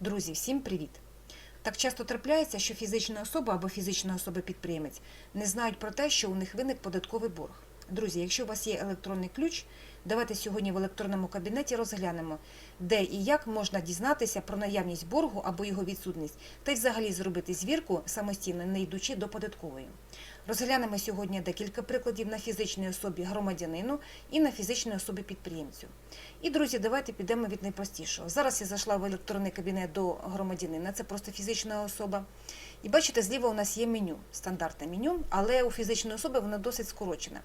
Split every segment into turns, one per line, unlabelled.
Друзі, всім привіт! Так часто трапляється, що фізична особа або фізична особа-підприємець не знають про те, що у них виник податковий борг. Друзі, якщо у вас є електронний ключ, давайте сьогодні в електронному кабінеті розглянемо, де і як можна дізнатися про наявність боргу або його відсутність, та й взагалі зробити звірку самостійно, не йдучи до податкової. Розглянемо сьогодні декілька прикладів на фізичній особі громадянину і на фізичній особі підприємцю. І, друзі, давайте підемо від найпростішого. Зараз я зайшла в електронний кабінет до громадянина, це просто фізична особа. І бачите, зліва у нас є меню, стандартне меню, але у фізичної особи воно досить скорочене.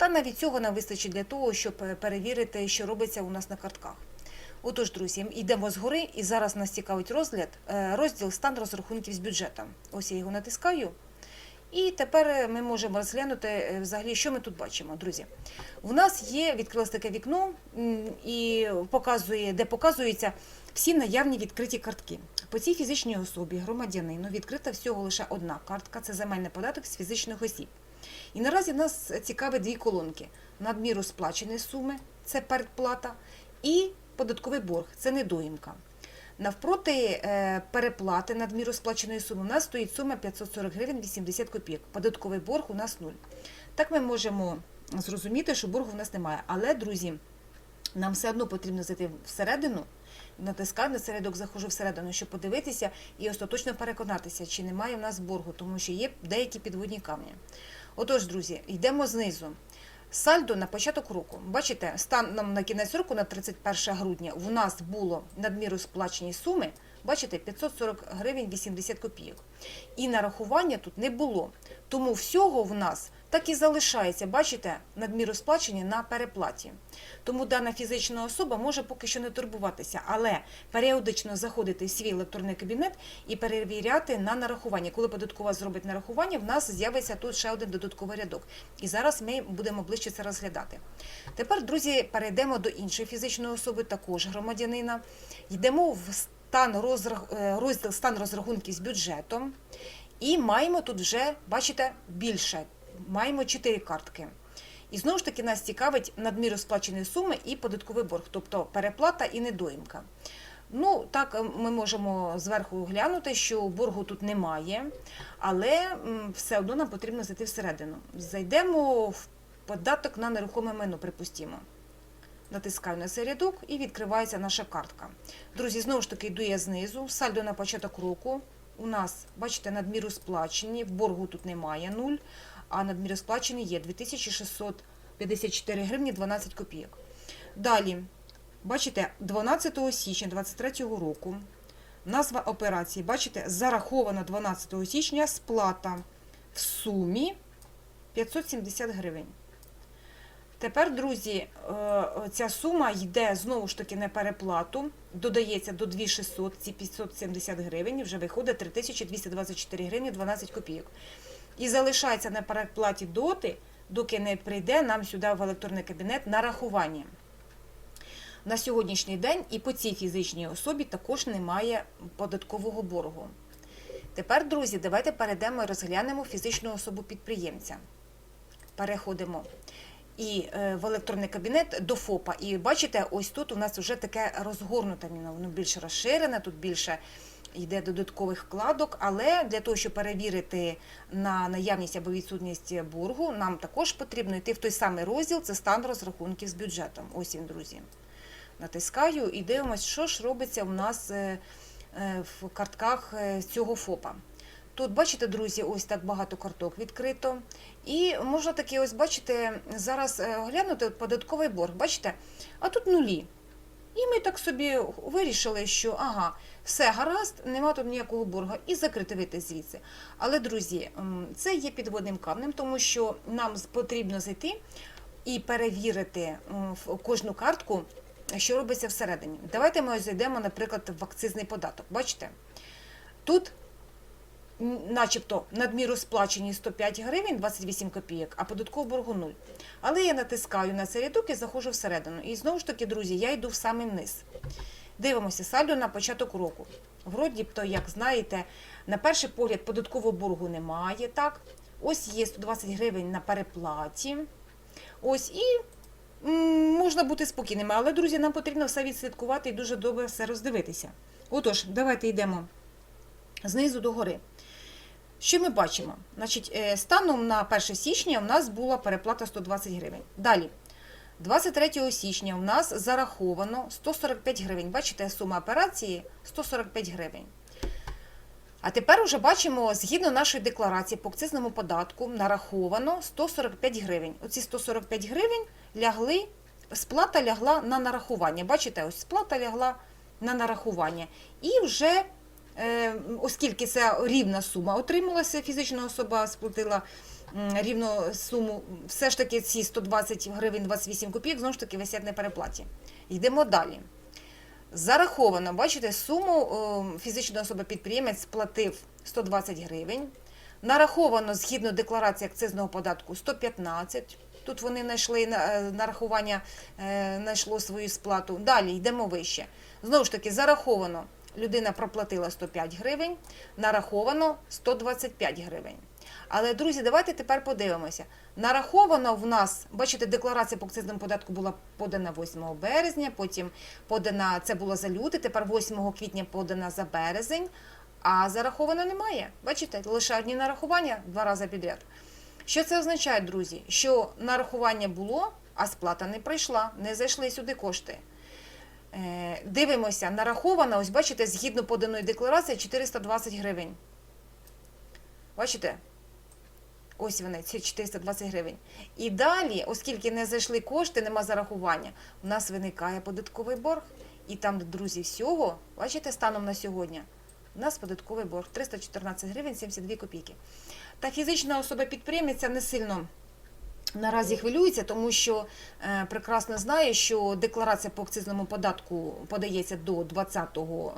Та навіть цього нам вистачить для того, щоб е, перевірити, що робиться у нас на картках. Отож, друзі, йдемо згори, і зараз нас цікавить розгляд, е, розділ стан розрахунків з бюджетом. Ось я його натискаю. І тепер е, ми можемо розглянути взагалі, що ми тут бачимо, друзі. У нас є відкрилось таке вікно і показує, де показуються всі наявні відкриті картки. По цій фізичній особі, громадянину, відкрита всього лише одна картка це земельний податок з фізичних осіб. І наразі нас цікавить дві колонки: надміру сплаченої суми це передплата, і податковий борг це недоїмка. Навпроти е, переплати надміру сплаченої суми у нас стоїть сума 540 гривень 80 копійок. Податковий борг у нас нуль. Так ми можемо зрозуміти, що боргу в нас немає. Але, друзі, нам все одно потрібно зайти всередину, натискаю на середок, заходжу всередину, щоб подивитися і остаточно переконатися, чи немає в нас боргу, тому що є деякі підводні камні. Отож, друзі, йдемо знизу. Сальдо на початок року. Бачите, станом на кінець року, на 31 грудня, в нас було надміру сплачені суми, бачите, 540 гривень 80 копійок. І нарахування тут не було. Тому всього в нас так і залишається, бачите, надміру сплачені на переплаті. Тому дана фізична особа може поки що не турбуватися, але періодично заходити в свій електронний кабінет і перевіряти на нарахування. Коли податкова зробить нарахування, в нас з'явиться тут ще один додатковий рядок. І зараз ми будемо ближче це розглядати. Тепер, друзі, перейдемо до іншої фізичної особи, також громадянина. Йдемо в стан розрах... е, розділ стан розрахунків з бюджетом. І маємо тут вже, бачите, більше. Маємо 4 картки. І знову ж таки нас цікавить надміру сплаченої суми і податковий борг, тобто переплата і недоїмка. Ну, так е, ми можемо зверху глянути, що боргу тут немає, але все одно нам потрібно зайти всередину. Зайдемо в податок на нерухоме майно, припустімо. Натискаю на цей рядок і відкривається наша картка. Друзі, знову ж таки йду я знизу. Сальдо на початок року. У нас, бачите, надміру сплачені, боргу тут немає нуль, а надміру сплачені є 2654 гривні 12 копійок. Далі, бачите, 12 січня 2023 року назва операції, бачите, зарахована 12 січня сплата в сумі 570 гривень. Тепер, друзі, е, ця сума йде знову ж таки на переплату, додається до 2600, ці 570 гривень, вже виходить 3224 гривні 12 копійок. І залишається на переплаті доти, доки не прийде нам сюди в електронний кабінет нарахування. На сьогоднішній день і по цій фізичній особі також немає податкового боргу. Тепер, друзі, давайте перейдемо і розглянемо фізичну особу підприємця. Переходимо і е, в електронний кабінет до ФОПа. І бачите, ось тут у нас вже таке розгорнуте воно більш розширене, тут більше йде додаткових вкладок, але для того, щоб перевірити на наявність або відсутність боргу, нам також потрібно йти в той самий розділ, це стан розрахунків з бюджетом. Ось він, друзі. Натискаю і дивимося, що ж робиться у нас е, е, в картках е, цього ФОПа. Тут, бачите, друзі, ось так багато карток відкрито. І можна таки, ось бачите, зараз е, глянути податковий борг, бачите, а тут нулі. І ми так собі вирішили, що ага, все гаразд, нема тут ніякого борга, і закрити вийти звідси. Але, друзі, це є підводним камнем, тому що нам потрібно зайти і перевірити в кожну картку, що робиться всередині. Давайте ми зайдемо, наприклад, в акцизний податок. Бачите? Тут начебто надміру сплачені 105 гривень 28 копійок, а податкового боргу 0. Але я натискаю на цей рядок і заходжу всередину. І знову ж таки, друзі, я йду в самий низ. Дивимося, сальдо на початок року. Вроді б то, як знаєте, на перший погляд податкового боргу немає. так? Ось є 120 гривень на переплаті. Ось і можна бути спокійними. Але, друзі, нам потрібно все відслідкувати і дуже добре все роздивитися. Отож, давайте йдемо знизу до гори. Що ми бачимо? Значить, е, станом на 1 січня у нас була переплата 120 гривень. Далі, 23 січня у нас зараховано 145 гривень. Бачите, сума операції 145 гривень. А тепер уже бачимо, згідно нашої декларації по акцизному податку, нараховано 145 гривень. Оці 145 гривень лягли, сплата лягла на нарахування. Бачите, ось сплата лягла на нарахування. І вже, оскільки це рівна сума отрималася, фізична особа сплатила рівну суму, все ж таки ці 120 гривень 28 копійок знову ж таки висять на переплаті. Йдемо далі. Зараховано, бачите, суму е, фізична особа підприємець сплатив 120 гривень. Нараховано згідно декларації акцизного податку 115. Тут вони знайшли е, нарахування, е, знайшло свою сплату. Далі йдемо вище. Знову ж таки, зараховано. Людина проплатила 105 гривень, нараховано 125 гривень. Але, друзі, давайте тепер подивимося. Нараховано в нас, бачите, декларація по акцизному податку була подана 8 березня, потім подана, це було за лютий, тепер 8 квітня подана за березень, а зараховано немає. Бачите, лише одні нарахування два рази підряд. Що це означає, друзі? Що нарахування було, а сплата не прийшла, не зайшли сюди кошти. Е, Дивимося, нараховано, ось бачите, згідно поданої декларації 420 гривень. Бачите? Ось вони, ці 420 гривень. І далі, оскільки не зайшли кошти, нема зарахування, у нас виникає податковий борг. І там, друзі, всього, бачите, станом на сьогодні, у нас податковий борг 314 гривень 72 копійки. Та фізична особа підприємця не сильно наразі хвилюється, тому що е, прекрасно знає, що декларація по акцизному податку подається до 20,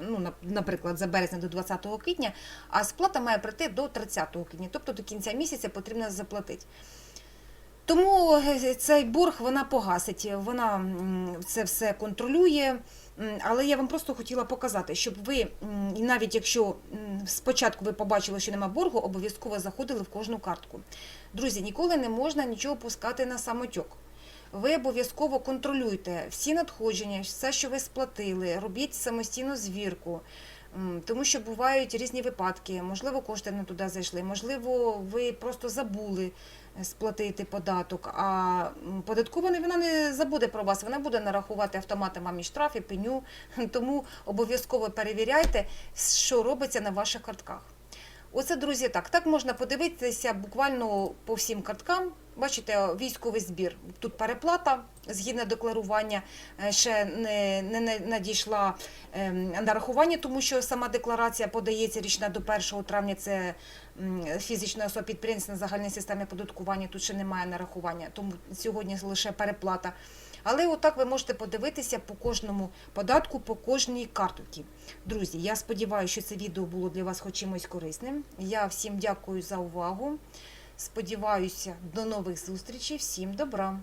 ну, на- наприклад, за березня до 20 квітня, а сплата має прийти до 30 квітня, тобто до кінця місяця потрібно заплатити. Тому е, цей борг вона погасить, вона це все контролює. Але я вам просто хотіла показати, щоб ви, навіть якщо спочатку ви побачили, що нема боргу, обов'язково заходили в кожну картку. Друзі, ніколи не можна нічого пускати на самотьок. Ви обов'язково контролюйте всі надходження, все, що ви сплатили, робіть самостійну звірку. Тому що бувають різні випадки. Можливо, кошти не туди зайшли, можливо, ви просто забули сплатити податок. А податкова не- вона не забуде про вас, вона буде нарахувати автоматом вам і штраф, і пеню. Тому обов'язково перевіряйте, що робиться на ваших картках. Оце, друзі, так. Так можна подивитися буквально по всім карткам. Бачите, військовий збір. Тут переплата згідно декларування е, ще не, не надійшла ем, нарахування, тому що сама декларація подається річна до 1 травня. Це фізична особа підприємець на загальній системі податкування. Тут ще немає нарахування, тому сьогодні лише переплата. Але отак ви можете подивитися по кожному податку, по кожній картці. Друзі, я сподіваюся, що це відео було для вас хоч чимось корисним. Я всім дякую за увагу. Сподіваюся, до нових зустрічей. Всім добра!